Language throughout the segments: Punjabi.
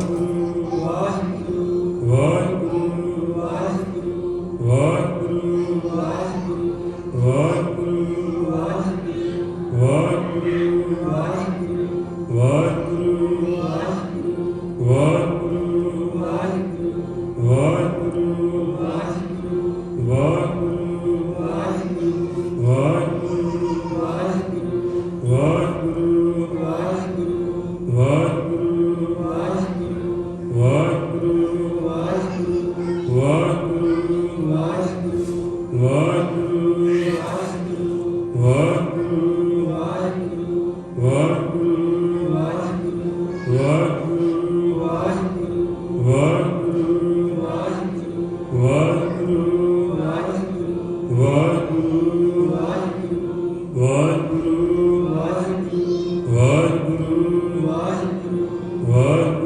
Father. One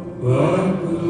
Thank.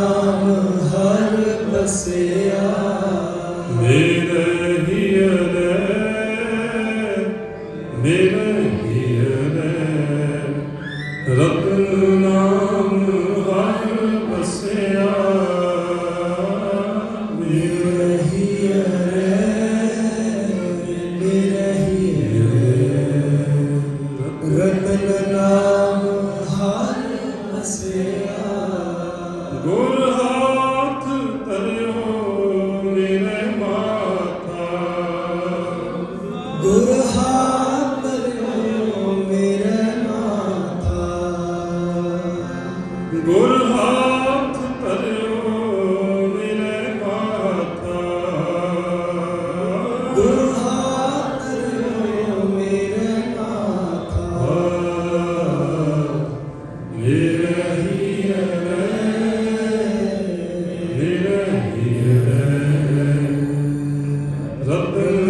ਨਾਮ ਹਰ ਵਸਿਆ ਗੁਰ ਹਰ The